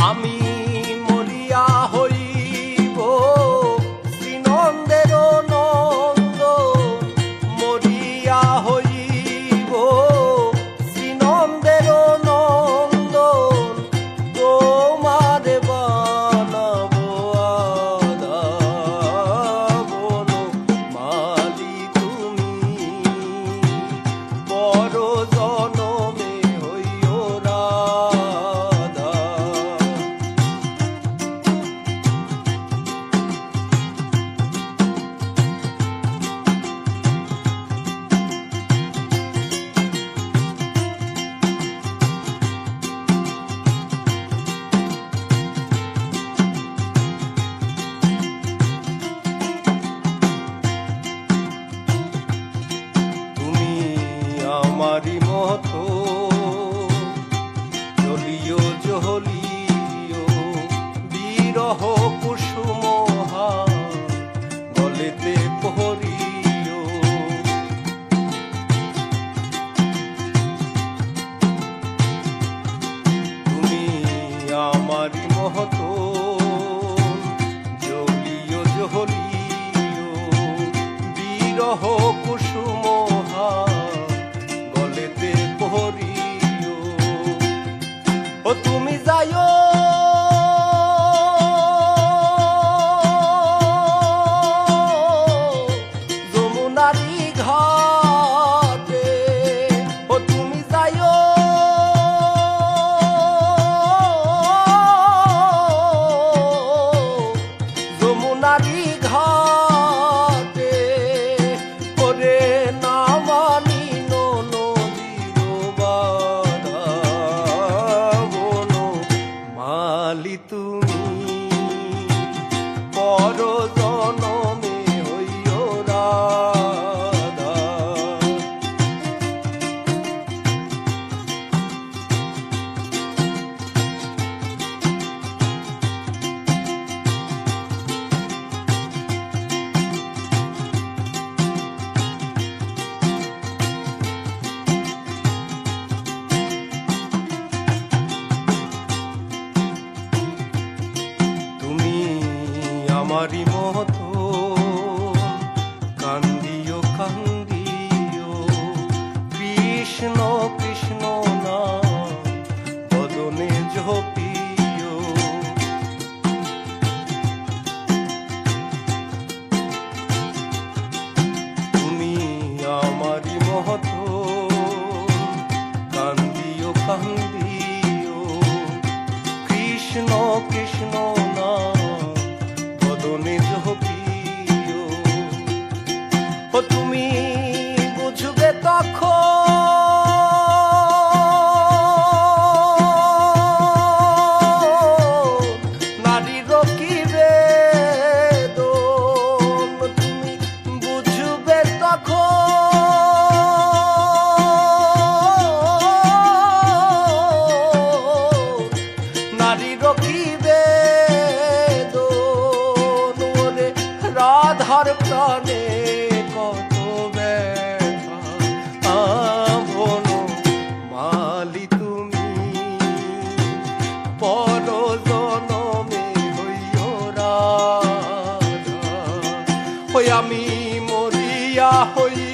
A বিরহ কুসুম গলেতে পহরিও ও তুমি যাইও। যমুনারি ঘাটে adoro. আমারই মতো। কান্দিও কান্দিও, কৃষ্ণ কৃষ্ণ না, বদনে ঝপিও। তুমি আমারই মতো। কান্দিও কান্দিও, কৃষ্ণ কৃষ্ণ তুমি বুঝবে তখন নারীর কি বেদন তুমি বুঝবে তখন নারীর কি বেদন রাধার প্রাণে আমি মরিয়া হইব